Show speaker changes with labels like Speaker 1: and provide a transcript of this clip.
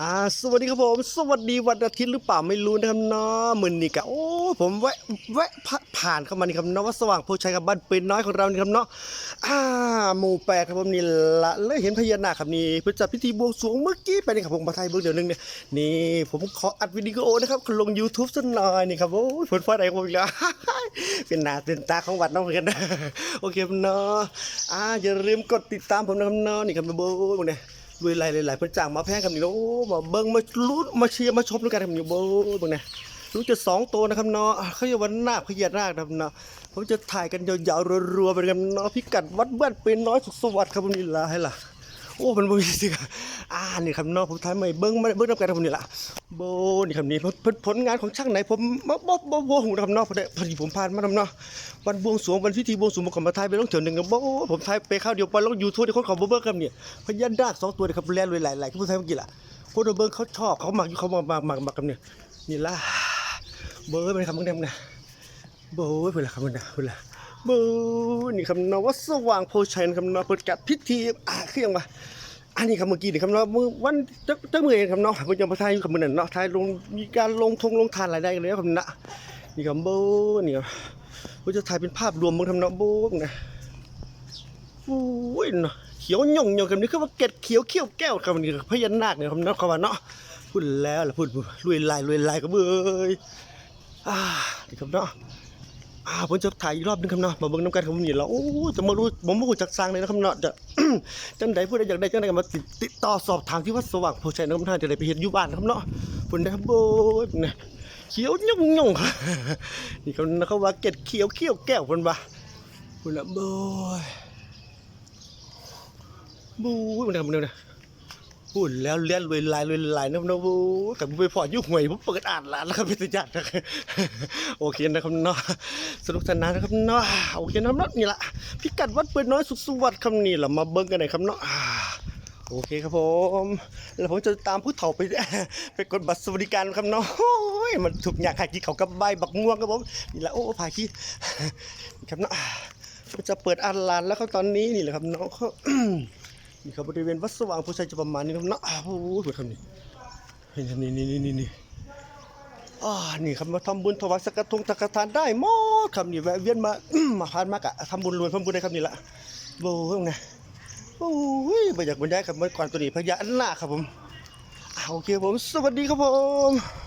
Speaker 1: อ่าสวัสดีครับผม สวัสดีวันอาทิตย์หรือเปล่าไม่รู้นะครับเนาะมือนี้กะโอ้ผมแวะแวะผ่านเข้ามานี่ครับเนาะว่าสว่างโพชัยกับบ้านปืนน้อยของเรานี่ครับเนาะอ่าหมู่แปดครับผมนี่ละเลยเห็นพญานาคครับนี่เพื่อจัดพิธีบวงสรวงเมื่อกี้ไปนี่ครับผมมาไทยเบื้องเดียวนึงเนี่ยนี่ผมขออัดวิดีโอนะครับลง YouTube สักหน่อยนี่ครับโอ้ยผลฟ้าไหนของผมอีกแล้วเป็นหน้าเป็นตาของวัดน้องเหมือนกันโอเคครับเนาะอ่าอย่าลืมกดติดตามผมนะครับเนาะนี่ครับโบ้พวกเนี่ย รวยหลายหลายๆเพิ่นจ้างมาแพงครับนี่โอ้มาเบิ้งมาลุ้นมาเชียร์มาชมด้วยกันครับนี่เบ้เบิ้งนะรู้จะสองตัวนะครับเนาะเขาเรียกว่านาคพญานาคนะครับเนาะผมจะถ่ายกันยาวๆรัวๆไปกันเนาะพิกัดวัดบ้านเป็นน้อยสุขสวัสดิ์ครับผมนี่ล่ะให้ล่ะ โอ้มันบ่มีสิครับอ่านี่ครับเนาะผมถ่ายมาให้เบิ่งมาเบิ่งนํกันครับผมนี่ละโบนี่ครับนี่ผลงานของช่างไหนผมบ่บ่บ่บ่ฮู้นะครับนาะพอดีพอดีผมผ่านมานํเนาะวันบวงสรวงวันพิธีบวงสรวงผมก็มาถ่ายไปลงเถื่อนหนึ่งครับบ่ผมถ่ายไปคราวเดียวไปลง YouTube ที่คนเขาบ่เบิ่งครับเนี่ยพญานาคสองตัวนี่ครับแล่นเลยหลายๆที่ผมถ่ายเมื่อกี้ล่ะคนเบิ่งเขาชอบเขาหมักอยู่เขามามามามากับเนี่ยนี่ล่ะเบิ่งไปครับเบิ่งนะเบิ่งเพิ่นละครับเพิ่นน่ะเพิ่นล่ะ บิ่งนี่ครับนะวัดสว่างโพชัยนะครับนาะเพิกัดพิธีอ่าคืองวะอันนี้ครับเมื่อกี้นี่ครับเนาะมือวันจักจักมือเองครับเนาะผมยังมาทายอยู่กับมือนั่นเนาะทายลงมีการลงทงลงทานรายได้กันเลยครับนะนี่ครับโบนี่ครับผมจะถ่ายเป็นภาพรวมมึงทำเนาะโบนะโอ้ยเนาะเขียวหย่องหย่องกันนี่คือว่าเกล็ดเขียวเขี้ยวแก้วครับนี่พญานาคเนี่ยครับเนาะเขาว่าเนาะพูดแล้วล่ะพูดลุยลายลุยลายกับเบ้ยอ่านี่ครับเนาะ อ่าผมจะถ่ายอีกรอบนึงครับเนาะมาเบิ่งน้ำกันครับผมนี่แล้วโอ้จะมารู้ผมบ่รู้จักสร้างเลยนะครับเนาะจะจังใดผู้ใดอยากได้จังใดก็มาติดต่อสอบถามที่วัดสว่างโพชัยนะครับท่านจะได้ไปเฮ็ดอยู่บ้านครับเนาะเพิ่นนะครับโอ้ยเนี่เขียวยุ่งยุ่งนี่เขาเขาว่าเก็ดเขียวเขียวแก้วเพิ่นว่าเพิ่นละโบยบู๊ยมันทำมันเนี่ย พูดแล้วเลี้ยนรวยลายรวยลายนะนะบู๊ยแต่ผมไปพอยุ่หวยผมเปิดอ่านร้านแล้วครับเป็นจัดนะครับโอเคนะครับเนาะสนุกสนานนะครับเนาะโอเคนะครับเนาะนี่ละพิกัดวัดเปิดน้อยสุขสวัสดิ์คำนี้แหละมาเบิ้งกันหน่อยครับเนาะอ่าโอเคครับผม แล้วผมจะตามผู้เฒ่าไปไปกดบัตรสวัสดิการครับเนาะโอ้ยมันถูกอยากขายกี่เขากับใบบักม่วงครับผมนี่ละโอ้พาขี้นะครับเนาะจะเปิดอ่านร้านแล้วครับตอนนี้นี่แหละครับเนาะ นี่ครับบริเวณวัดสว่างผู้ชัยจะประมาณนี้ครับนาะอ้าโอ้ยเปิดคำนี้นี่นี่นี่นี่นี่อ่านี่ครับมาทำบุญถวายสักกะทงสักกะทานได้หมดครับนี่แวะเวียนมามาผ่านมากอะทำบุญรวยทำบุญได้ครับนี่ละโบ้ยไงโอ้ยไปอยากบรรยายครับเมื่อก่อนตัวนี้พญานาคครับผมอ่าโอเคผมสวัสดีครับผม